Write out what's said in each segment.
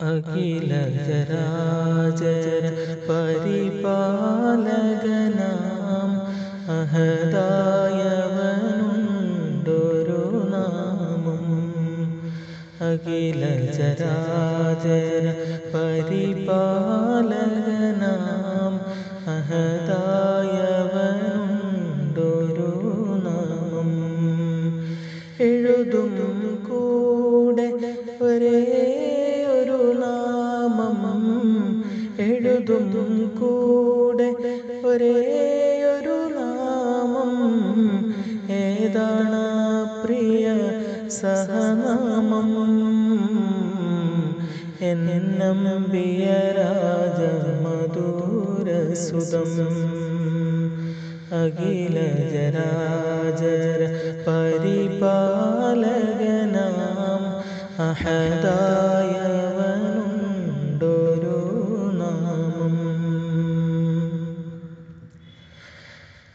അഖില ജരാചര പരിപാലകനാം. അഹദായവനുണ്ടൊരു നാമം. അഖില പരിപാലകനാം. അഹദായവനുണ്ടൊരു നാമം. എഴുതും കൂടെ ഒരേ എഴുതും കൂടെ ഒരേ ഒരു നാമം. ഏതാണ് പ്രിയ സഹനാമം? എന്നമ്പിയ രാജമധുരസുതം. അഖില ജരാജര പരിപാലകനാം. അഹദായവനുണ്ടൊരു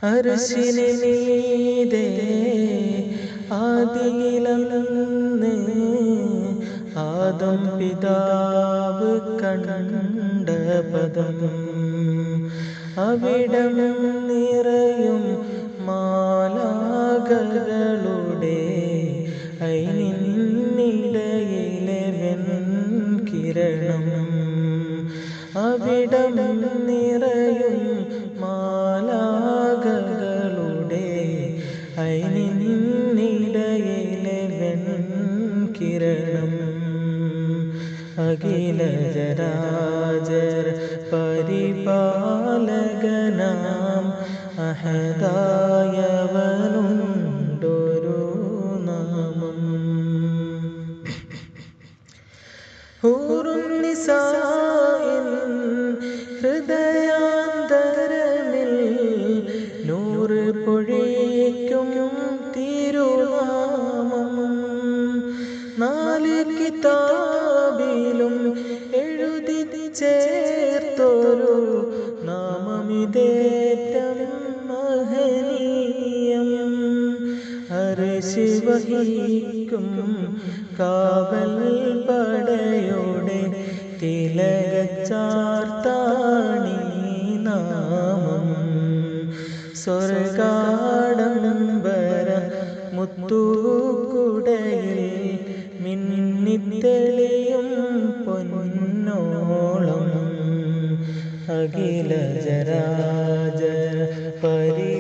അരശിനെ നീതേ ആദിയിലന്ന് ആദം പിതാവ് കണ്ട പദം. അവിടം നിറയും മാലാകകളുടെ വെൻ കിരണം അവിടം നിറയും വെൺകിരണം. അഖില ജരാജര പരിപാലകനാം. അഹദായവനുണ്ടൊരു നാമം. ഹൂറുന്നിസായിൻ കിതാബിലും എഴുതി ചേർത്തൊരു നാമമിതേറ്റം മഹനീയം അരശിവഹിക്കും കാവൽ പടയോടെ തിലകച്ചാർത്താണി നാമം. സ്വർഗാഡംബര മുത്തൂക്കുടയിൽ മിന്നിത്തെളിയും പൊന്നോളം അഖില ജരാജ പരി